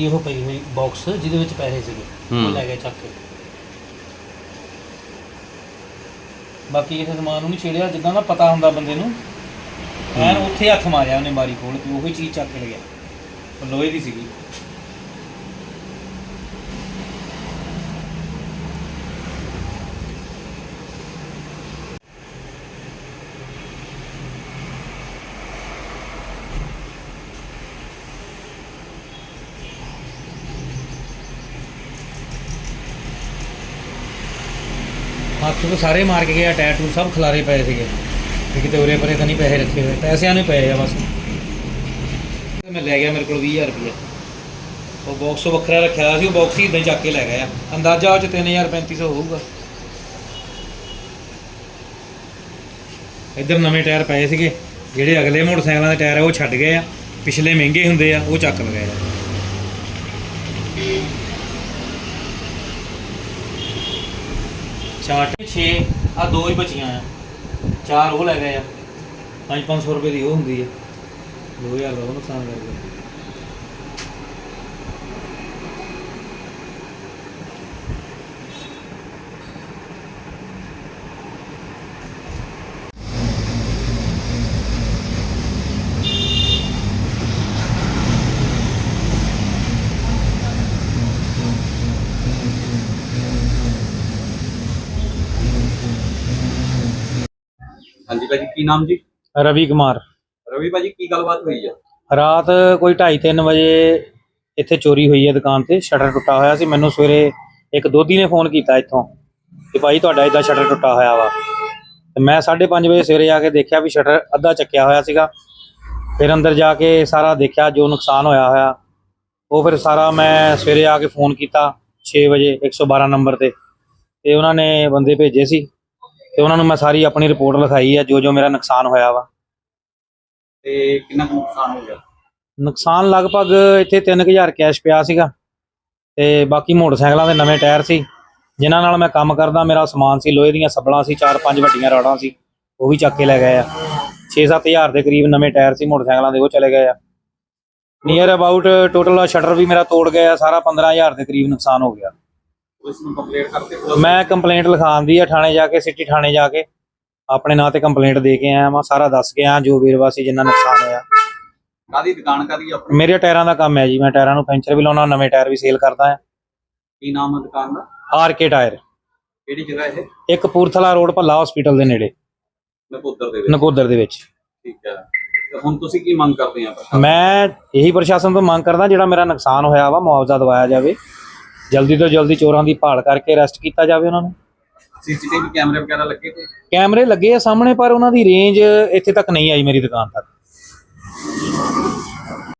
ਸੀਗੀ ਉਹ ਪਈ ਹੋਈ ਬਾਕਸ ਜਿਹਦੇ ਵਿੱਚ ਪੈਸੇ ਸੀਗੇ ਉਹ। ਲੈ ਗਿਆ ਚੱਕ ਕੇ। ਬਾਕੀ ਕਿਸੇ ਸਮਾਨ ਨੂੰ ਨਹੀਂ ਛੇੜਿਆ ਜਿੱਦਾਂ ਦਾ ਪਤਾ ਹੁੰਦਾ ਬੰਦੇ ਨੂੰ ਐਨ ਉੱਥੇ ਹੱਥ ਮਾਰਿਆ ਉਹਨੇ ਬਾਰੀ ਖੋਲ ਕੇ ਉਹੀ ਚੀਜ਼ ਚੱਕ ਕੇ ਲੈ ਗਿਆ। ਉਹ ਲੋਹੇ ਦੀ ਸੀਗੀ। ਹੱਥ ਤੋਂ ਸਾਰੇ ਮਾਰ ਕੇ ਗਿਆ ਟੈਟੂ ਸਭ ਖਿਲਾਰੇ ਪਏ ਸੀਗੇ। ਵੀ ਕਿਤੇ ਉਰੇ ਪਰੇ ਤਾਂ ਨਹੀਂ ਪੈਸੇ ਰੱਖੇ ਹੋਏ, ਪੈਸਿਆਂ ਨੂੰ ਪਏ ਆ ਬਸ। ਮੈਂ ਲੈ ਗਿਆ ਮੇਰੇ ਕੋਲ 20000 ਰੁਪਏ ਉਹ ਬਾਕਸ ਵੱਖਰਾ ਰੱਖਿਆ ਹੋਇਆ ਸੀ, ਉਹ ਬਾਕਸ ਹੀ ਇਦਾਂ ਚੱਕ ਕੇ ਲੈ ਗਿਆ। ਅੰਦਾਜ਼ਾ ਉਹ ਚ 3350 ਹੋਊਗਾ। ਇੱਧਰ ਨਵੇਂ ਟਾਇਰ ਪਏ ਸੀਗੇ, ਜਿਹੜੇ ਅਗਲੇ ਮੋਟਰਸਾਈਕਲਾਂ ਦੇ ਟਾਇਰ ਆ, ਉਹ ਛੱਡ ਗਏ ਆ। ਪਿਛਲੇ ਮਹਿੰਗੇ ਹੁੰਦੇ ਆ, ਉਹ ਚੱਕ ਲਗਾਏ ਆ। ਚਾਰ 6 ਆ ਦੋ ਹੀ ਬਚੀਆਂ ਆ। ਚਾਰ ਉਹ ਲੈ ਗਏ ਆ। 5-500 ਰੁਪਏ ਦੀ ਉਹ ਹੁੰਦੀ ਆ। 2000 ਦਾ ਉਹ ਨੁਕਸਾਨ ਕਰ ਗਿਆ। ਹਾਂਜੀ ਭਾਜੀ ਕੀ ਨਾਮ ਜੀ? ਰਵੀ ਕੁਮਾਰ। ਰਵੀ ਭਾਜੀ ਕੀ ਗੱਲਬਾਤ ਹੋਈ ਆ? ਰਾਤ ਕੋਈ 2:30 ਵਜੇ ਇੱਥੇ ਚੋਰੀ ਹੋਈ ਹੈ ਦੁਕਾਨ ਤੇ ਸ਼ਟਰ ਟੁੱਟਾ ਹੋਇਆ ਸੀ। ਮੈਨੂੰ ਸਵੇਰੇ ਇੱਕ ਦੋਧੀ ਨੇ ਫੋਨ ਕੀਤਾ ਇੱਥੋਂ ਕਿ ਭਾਈ ਤੁਹਾਡਾ ਇਦਾਂ ਸ਼ਟਰ ਟੁੱਟਾ ਹੋਇਆ ਵਾ। ਤੇ ਮੈਂ 5:30 ਵਜੇ ਸਵੇਰੇ ਆ ਕੇ ਦੇਖਿਆ ਵੀ ਸ਼ਟਰ ਅੱਧਾ ਚੱਕਿਆ ਹੋਇਆ ਸੀਗਾ। ਫਿਰ ਅੰਦਰ ਜਾ ਕੇ ਸਾਰਾ ਦੇਖਿਆ ਜੋ ਨੁਕਸਾਨ ਹੋਇਆ ਹੋਇਆ। ਉਹ ਫਿਰ ਸਾਰਾ ਮੈਂ ਸਵੇਰੇ ਆ ਕੇ ਫੋਨ ਕੀਤਾ 6 ਵਜੇ 112 ਨੰਬਰ ਤੇ। ਤੇ ਉਹਨਾਂ ਨੇ ਬੰਦੇ ਭੇਜੇ ਸੀ। ਤੇ ਉਹਨਾਂ ਨੂੰ ਮੈਂ ਸਾਰੀ ਆਪਣੀ ਰਿਪੋਰਟ ਲਿਖਾਈ ਹੈ ਜੋ ਜੋ ਮੇਰਾ ਨੁਕਸਾਨ ਹੋਇਆ ਵਾ। ਤੇ ਕਿੰਨਾ ਕੁ ਨੁਕਸਾਨ ਹੋ ਗਿਆ? ਨੁਕਸਾਨ ਲਗਭਗ ਇੱਥੇ 3000 ਕੈਸ਼ ਪਿਆ ਸੀਗਾ ਤੇ ਬਾਕੀ ਮੋਟਰਸਾਈਕਲਾਂ ਦੇ ਨਵੇਂ ਟਾਇਰ ਸੀ। ਜਿਨ੍ਹਾਂ ਨਾਲ ਮੈਂ ਕੰਮ ਕਰਦਾ ਮੇਰਾ ਸਮਾਨ ਸੀ ਲੋਹੇ ਦੀਆਂ ਸੱਬਲਾਂ ਸੀ ਚਾਰ ਪੰਜ ਵੱਡੀਆਂ ਰਾੜਾਂ ਸੀ ਉਹ ਵੀ ਚੱਕ ਕੇ ਲੈ ਗਏ ਆ। 6-7000 ਦੇ ਕਰੀਬ ਨਵੇਂ ਟਾਇਰ ਸੀ ਮੋਟਰਸਾਈਕਲਾਂ ਦੇ ਉਹ ਚਲੇ ਗਏ ਆ। ਨੀਅਰ ਅਬਾਊਟ ਟੋਟਲ ਸ਼ਟਰ ਵੀ ਮੇਰਾ ਤੋੜ ਗਿਆ ਸਾਰਾ 15000 ਦੇ ਕਰੀਬ ਨੁਕਸਾਨ ਹੋ ਗਿਆ। ਪੁਲਿਸ ਨੂੰ ਕੰਪਲੇਂਟ ਕਰਤੇ ਮੈਂ ਕੰਪਲੇਂਟ ਲਿਖਾਉਂਦੀ ਆ ਥਾਣੇ ਜਾ ਕੇ ਸਿਟੀ ਥਾਣੇ ਜਾ ਕੇ। ਆਪਣੇ ਨਾਂ ਤੇ ਕੰਪਲੇਂਟ ਦੇ ਕੇ ਆਇਆ ਮੈਂ ਸਾਰਾ ਦੱਸ ਕੇ ਆਇਆ ਜੋ ਵੀਰਵਾ ਸੀ ਜਿੰਨਾ ਨੁਕਸਾਨ ਹੋਇਆ। ਕਾਦੀ ਦੁਕਾਨ ਕਾਦੀ ਆਪਣੀ? ਮੇਰੇ ਟਾਇਰਾਂ ਦਾ ਕੰਮ ਹੈ ਜੀ ਮੈਂ ਟਾਇਰਾਂ ਨੂੰ ਪੈਂਚਰ ਵੀ ਲਾਉਣਾ ਨਵੇਂ ਟਾਇਰ ਵੀ ਸੇਲ ਕਰਦਾ ਹਾਂ। ਕੀ ਨਾਮ ਹੈ ਦੁਕਾਨ ਦਾ? R K tyre. ਕਿਹੜੀ ਜਗ੍ਹਾ ਇਹ? ਇਹ ਕਪੂਰਥਲਾ ਰੋਡ ਭੱਲਾ ਹਸਪੀਟਲ ਦੇ ਨੇੜੇ ਨਕੋਦਰ ਦੇ ਵਿੱਚ। ਨਕੋਦਰ ਦੇ ਵਿੱਚ। ਠੀਕ ਹੈ। ਹੁਣ ਤੁਸੀਂ ਕੀ ਮੰਗ ਕਰਦੇ ਆ? ਮੈਂ ਇਹੀ ਪ੍ਰਸ਼ਾਸਨ ਤੋਂ ਮੰਗ ਕਰਦਾ ਜਿਹੜਾ ਮੇਰਾ ਨੁਕਸਾਨ ਹੋਇਆ ਵਾ ਮੁਆਵਜ਼ਾ ਦਿਵਾਇਆ ਜਾਵੇ। ਜਲਦੀ ਤੋਂ ਜਲਦੀ ਚੋਰਾਂ ਦੀ ਭਾਲ ਕਰਕੇ ਅਰੈਸਟ ਕੀਤਾ ਜਾਵੇ ਉਹਨਾਂ ਨੂੰ। ਸੀਸੀਟੀਵੀ ਕੈਮਰੇ ਵਗੈਰਾ ਲੱਗੇ ਤੇ ਕੈਮਰੇ ਲੱਗੇ ਆ ਸਾਹਮਣੇ ਪਰ ਉਹਨਾਂ ਦੀ ਰੇਂਜ ਇੱਥੇ ਤੱਕ ਨਹੀਂ ਆਈ ਮੇਰੀ ਦੁਕਾਨ ਤੱਕ।